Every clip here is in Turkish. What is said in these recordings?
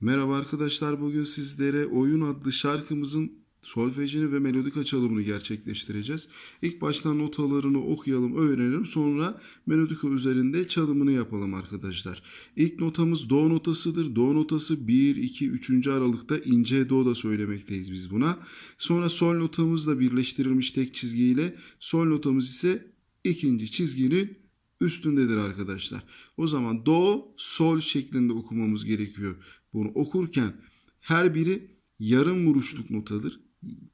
Merhaba arkadaşlar bugün sizlere Oyun adlı şarkımızın solfejini ve melodik açılımını gerçekleştireceğiz. İlk baştan notalarını okuyalım, öğrenelim. Sonra melodika üzerinde çalımını yapalım arkadaşlar. İlk notamız do notasıdır. Do notası 1, 2, 3. aralıkta ince do da söylemekteyiz biz buna. Sonra sol notamızla birleştirilmiş tek çizgiyle sol notamız ise ikinci çizginin üstündedir arkadaşlar. O zaman do, sol şeklinde okumamız gerekiyor. Bunu okurken her biri yarım vuruşluk notadır.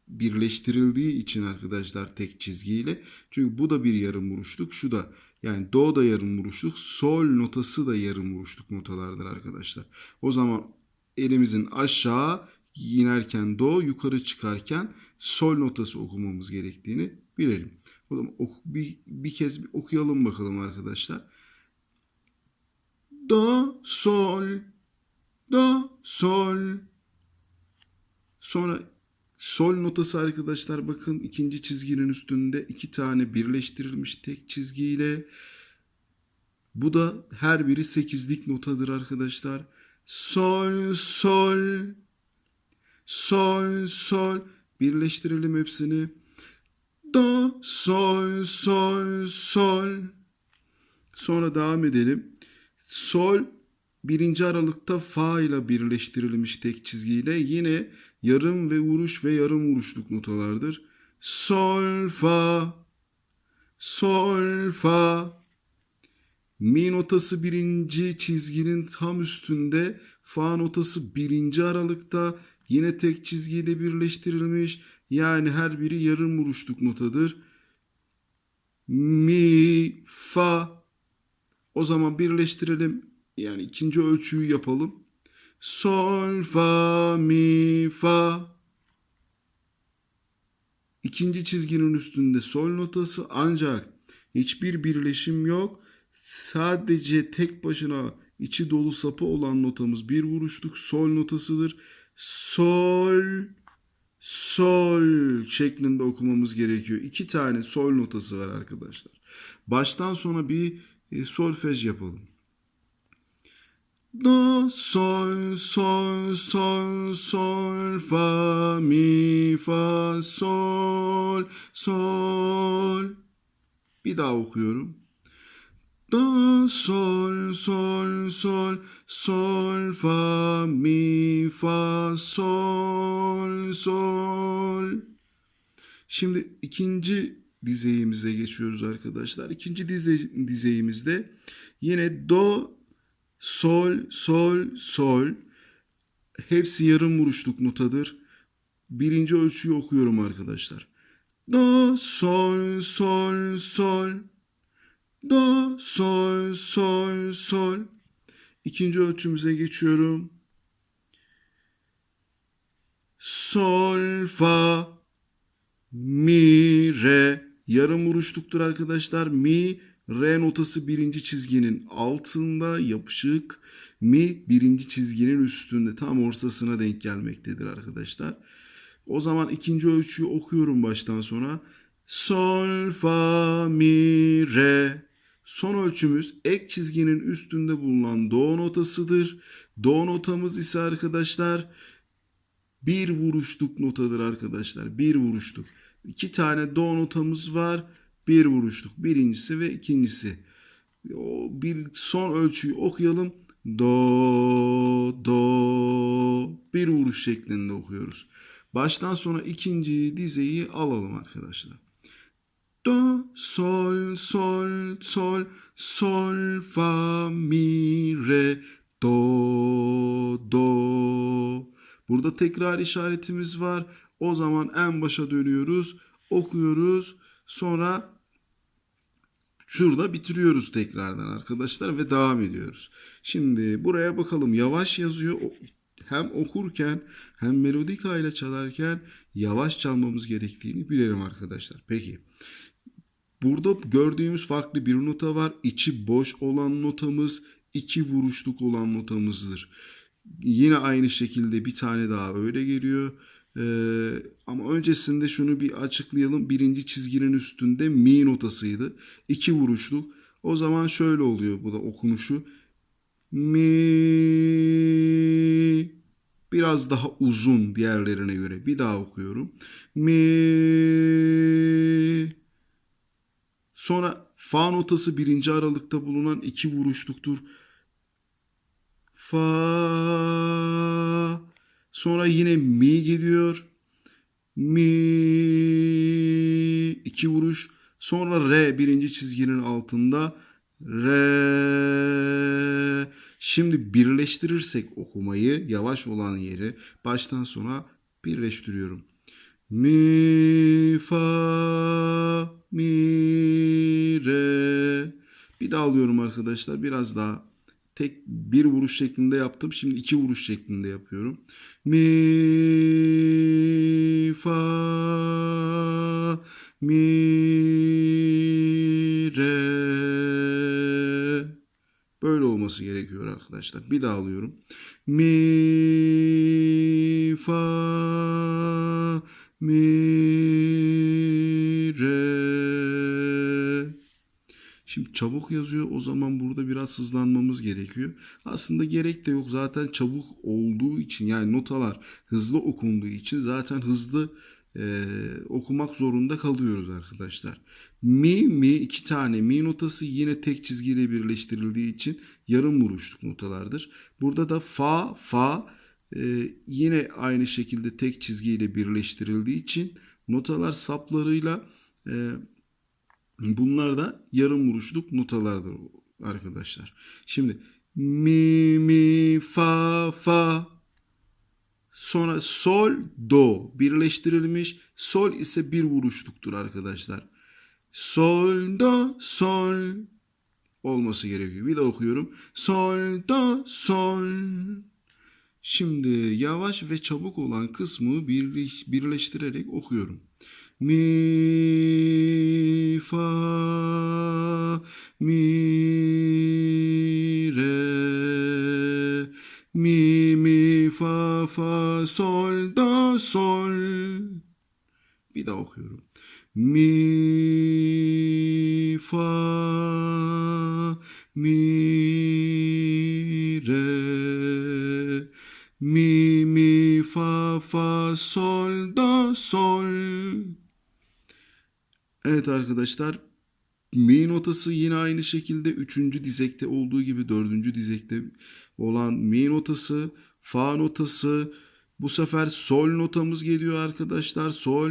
Birleştirildiği için arkadaşlar tek çizgiyle. Çünkü bu da bir yarım vuruşluk. Şu da yani do da yarım vuruşluk. Sol notası da yarım vuruşluk notalardır arkadaşlar. O zaman elimizin aşağı inerken do, yukarı çıkarken sol notası okumamız gerektiğini bilelim. O zaman oku- bir, bir kez bir okuyalım bakalım arkadaşlar. Do, sol, do, sol. Sonra sol notası arkadaşlar bakın ikinci çizginin üstünde iki tane birleştirilmiş tek çizgiyle. Bu da her biri sekizlik notadır arkadaşlar. Sol, sol, sol, sol. Birleştirelim hepsini. Do, sol, sol, sol. Sonra devam edelim. Sol birinci aralıkta fa ile birleştirilmiş tek çizgiyle yine yarım ve vuruş ve yarım vuruşluk notalardır. Sol, fa, sol, fa. Mi notası birinci çizginin tam üstünde, fa notası birinci aralıkta yine tek çizgiyle birleştirilmiş. Yani her biri yarım vuruşluk notadır. Mi, fa. O zaman birleştirelim. Yani ikinci ölçüyü yapalım. Sol, fa, mi, fa. İkinci çizginin üstünde sol notası ancak hiçbir birleşim yok. Sadece tek başına içi dolu sapı olan notamız bir vuruşluk sol notasıdır. Sol, sol şeklinde okumamız gerekiyor. İki tane sol notası var arkadaşlar. Baştan sona bir e, solfej yapalım. Do, sol, sol, sol, sol, fa, mi, fa, sol, sol. Bir daha okuyorum. Do, sol, sol, sol, sol, fa, mi, fa, sol, sol. Şimdi ikinci dizeyimize geçiyoruz arkadaşlar. İkinci dize, dizeyimizde yine do, sol, sol, sol. Hepsi yarım vuruşluk notadır. Birinci ölçüyü okuyorum arkadaşlar. Do, sol, sol, sol. Do, sol, sol, sol. İkinci ölçümüze geçiyorum. Sol, fa, mi, re. Yarım vuruşluktur arkadaşlar. Mi, re notası birinci çizginin altında yapışık. Mi birinci çizginin üstünde tam ortasına denk gelmektedir arkadaşlar. O zaman ikinci ölçüyü okuyorum baştan sona. Sol, fa, mi, re. Son ölçümüz ek çizginin üstünde bulunan do notasıdır. Do notamız ise arkadaşlar bir vuruşluk notadır arkadaşlar. Bir vuruşluk. İki tane do notamız var. Bir vuruşluk. Birincisi ve ikincisi. O bir son ölçüyü okuyalım. Do, do. Bir vuruş şeklinde okuyoruz. Baştan sona ikinci dizeyi alalım arkadaşlar. Do, sol, sol, sol, sol, fa, mi, re, do, do. Burada tekrar işaretimiz var. O zaman en başa dönüyoruz, okuyoruz. Sonra şurada bitiriyoruz tekrardan arkadaşlar ve devam ediyoruz. Şimdi buraya bakalım. Yavaş yazıyor. Hem okurken hem melodika ile çalarken yavaş çalmamız gerektiğini bilelim arkadaşlar. Peki. Burada gördüğümüz farklı bir nota var. İçi boş olan notamız iki vuruşluk olan notamızdır. Yine aynı şekilde bir tane daha öyle geliyor. Ee, ama öncesinde şunu bir açıklayalım. Birinci çizginin üstünde mi notasıydı. İki vuruşluk. O zaman şöyle oluyor bu da okunuşu. Mi biraz daha uzun diğerlerine göre. Bir daha okuyorum. Mi Sonra fa notası birinci aralıkta bulunan iki vuruşluktur. Fa Sonra yine mi geliyor. Mi iki vuruş. Sonra re birinci çizginin altında. Re. Şimdi birleştirirsek okumayı yavaş olan yeri baştan sona birleştiriyorum. Mi fa mi re. Bir daha alıyorum arkadaşlar. Biraz daha tek bir vuruş şeklinde yaptım. Şimdi iki vuruş şeklinde yapıyorum. Mi fa mi re. Böyle olması gerekiyor arkadaşlar. Bir daha alıyorum. Mi fa mi. Şimdi çabuk yazıyor. O zaman burada biraz hızlanmamız gerekiyor. Aslında gerek de yok. Zaten çabuk olduğu için yani notalar hızlı okunduğu için zaten hızlı e, okumak zorunda kalıyoruz arkadaşlar. Mi mi iki tane mi notası yine tek çizgiyle birleştirildiği için yarım vuruşluk notalardır. Burada da fa fa yine aynı şekilde tek çizgiyle birleştirildiği için notalar saplarıyla e, bunlar da yarım vuruşluk notalardır arkadaşlar. Şimdi mi mi fa fa Sonra sol, do birleştirilmiş. Sol ise bir vuruşluktur arkadaşlar. Sol, do, sol olması gerekiyor. Bir de okuyorum. Sol, do, sol. Şimdi yavaş ve çabuk olan kısmı birleş, birleştirerek okuyorum. Mi, fa, mi, re, mi, mi, fa, fa, sol, do, sol. Bir daha okuyorum. Mi, fa, mi, sol, do, sol. Evet arkadaşlar mi notası yine aynı şekilde üçüncü dizekte olduğu gibi dördüncü dizekte olan mi notası, fa notası, bu sefer sol notamız geliyor arkadaşlar. Sol,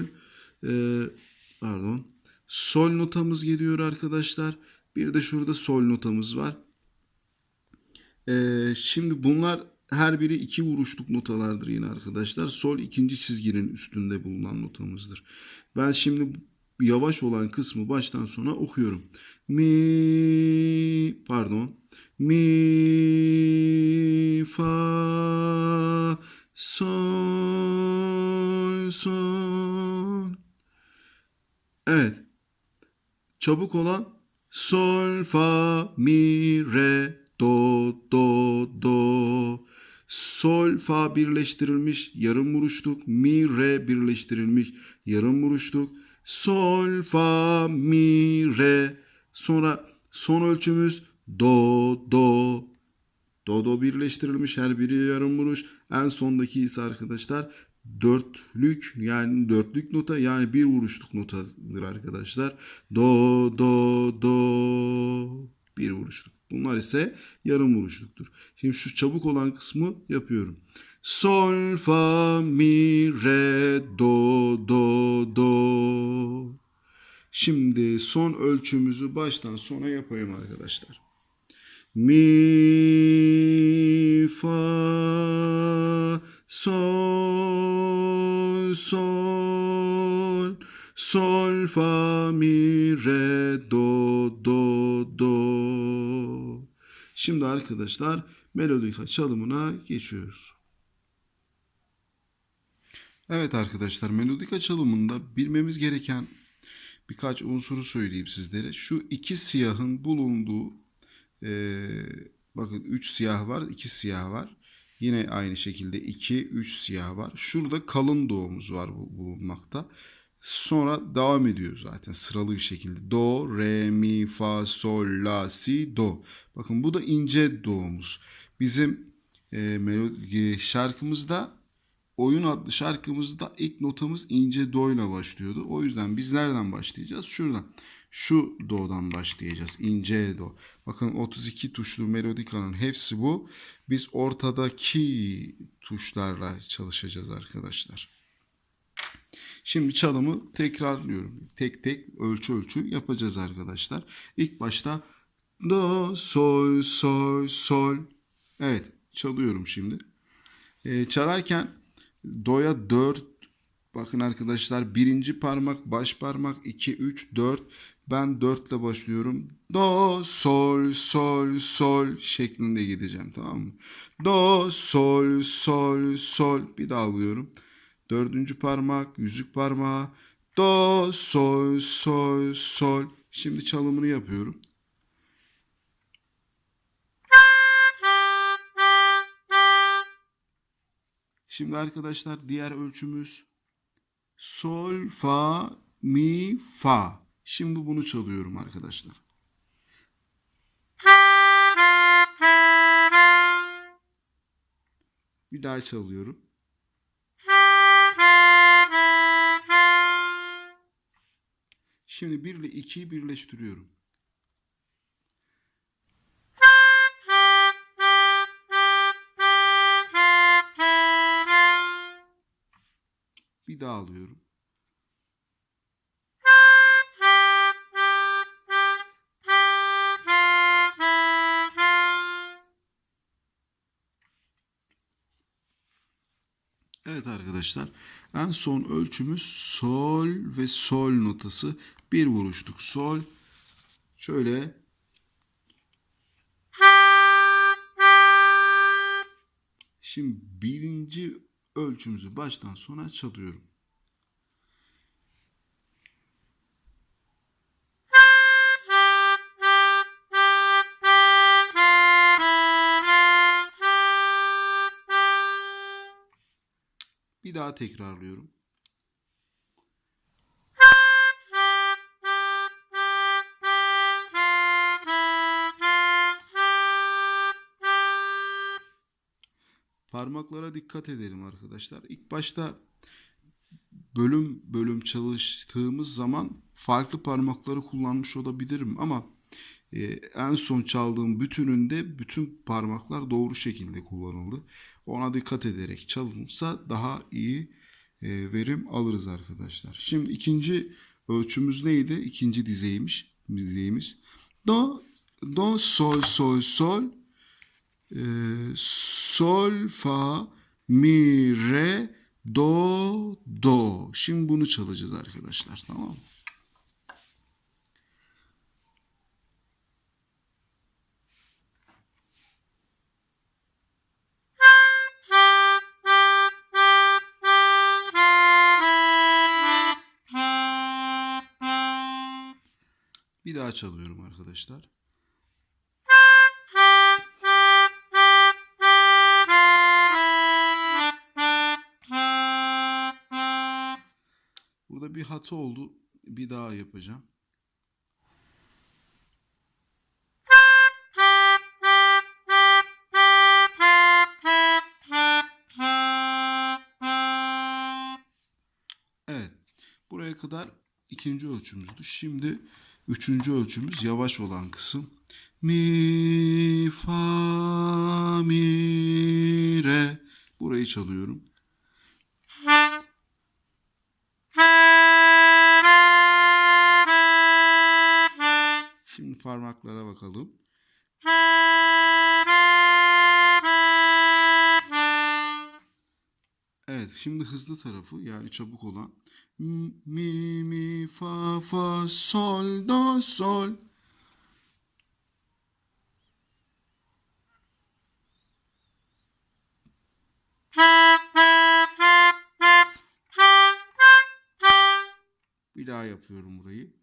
e, pardon, sol notamız geliyor arkadaşlar. Bir de şurada sol notamız var. E, şimdi bunlar her biri iki vuruşluk notalardır yine arkadaşlar. Sol ikinci çizginin üstünde bulunan notamızdır. Ben şimdi yavaş olan kısmı baştan sona okuyorum. Mi pardon. Mi fa sol sol. Evet. Çabuk olan sol fa mi re do do do. Sol fa birleştirilmiş yarım vuruşluk. Mi re birleştirilmiş yarım vuruşluk. Sol fa mi re. Sonra son ölçümüz do do. Do do birleştirilmiş her biri yarım vuruş. En sondaki ise arkadaşlar dörtlük yani dörtlük nota yani bir vuruşluk notadır arkadaşlar. Do do do bir vuruşluk. Bunlar ise yarım vuruşluktur. Şimdi şu çabuk olan kısmı yapıyorum. Sol fa mi re do do do. Şimdi son ölçümüzü baştan sona yapayım arkadaşlar. Mi fa sol sol sol fa mi re do do do. Şimdi arkadaşlar melodika çalımına geçiyoruz. Evet arkadaşlar melodika çalımında bilmemiz gereken birkaç unsuru söyleyeyim sizlere. Şu iki siyahın bulunduğu e, bakın 3 siyah var 2 siyah var. Yine aynı şekilde 2 3 siyah var. Şurada kalın doğumuz var bu, bulunmakta. Sonra devam ediyor zaten sıralı bir şekilde. Do, re, mi, fa, sol, la, si, do. Bakın bu da ince doğumuz. Bizim e, melodi, şarkımızda oyun adlı şarkımızda ilk notamız ince do ile başlıyordu. O yüzden biz nereden başlayacağız? Şuradan. Şu do'dan başlayacağız. İnce do. Bakın 32 tuşlu melodikanın hepsi bu. Biz ortadaki tuşlarla çalışacağız arkadaşlar. Şimdi çalımı tekrarlıyorum. Tek tek ölçü ölçü yapacağız arkadaşlar. İlk başta do, sol, sol, sol. Evet çalıyorum şimdi. Ee, çalarken do'ya 4 bakın arkadaşlar birinci parmak baş parmak 2 3 4 ben 4 ile başlıyorum. Do sol sol sol şeklinde gideceğim tamam mı? Do sol sol sol bir daha alıyorum. Dördüncü parmak yüzük parmağı do sol sol sol. Şimdi çalımını yapıyorum. Şimdi arkadaşlar diğer ölçümüz sol fa mi fa. Şimdi bunu çalıyorum arkadaşlar. Bir daha çalıyorum. Şimdi 1 ile 2'yi birleştiriyorum. Bir daha alıyorum. Evet arkadaşlar en son ölçümüz sol ve sol notası bir vuruştuk sol şöyle şimdi birinci ölçümüzü baştan sona çalıyorum. Bir daha tekrarlıyorum. Parmaklara dikkat edelim arkadaşlar. İlk başta bölüm bölüm çalıştığımız zaman farklı parmakları kullanmış olabilirim ama e, en son çaldığım bütününde bütün parmaklar doğru şekilde kullanıldı. Ona dikkat ederek çalınırsa daha iyi e, verim alırız arkadaşlar. Şimdi ikinci ölçümüz neydi? İkinci dizeymiş. Dizeyimiz. Do, do, sol, sol, sol, e, sol, fa, mi, re, do, do. Şimdi bunu çalacağız arkadaşlar. Tamam mı? Bir daha çalıyorum arkadaşlar. Burada bir hata oldu. Bir daha yapacağım. Evet. Buraya kadar ikinci ölçümüzdü. Şimdi üçüncü ölçümüz yavaş olan kısım. Mi, fa, mi, re. Burayı çalıyorum. Parmaklara bakalım. Evet, şimdi hızlı tarafı yani çabuk olan mi mi fa fa sol do sol. Bir daha yapıyorum burayı.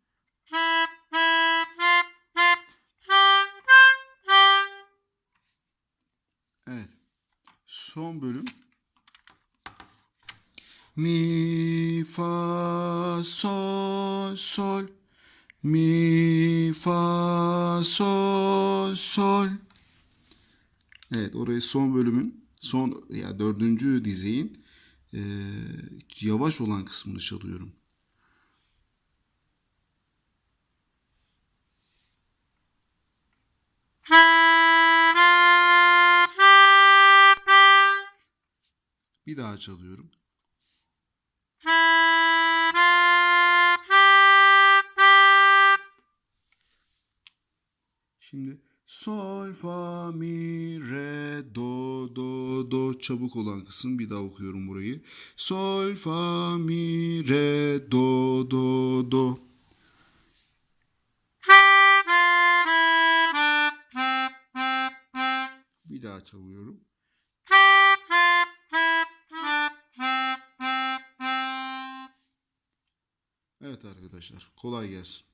Mi fa sol sol mi fa sol sol. Evet orayı son bölümün son ya dördüncü dizeyin e, yavaş olan kısmını çalıyorum. Bir daha çalıyorum. Şimdi sol fa mi re do do do çabuk olan kısım bir daha okuyorum burayı. Sol fa mi re do do do. Bir daha çalıyorum. Arkadaşlar kolay gelsin.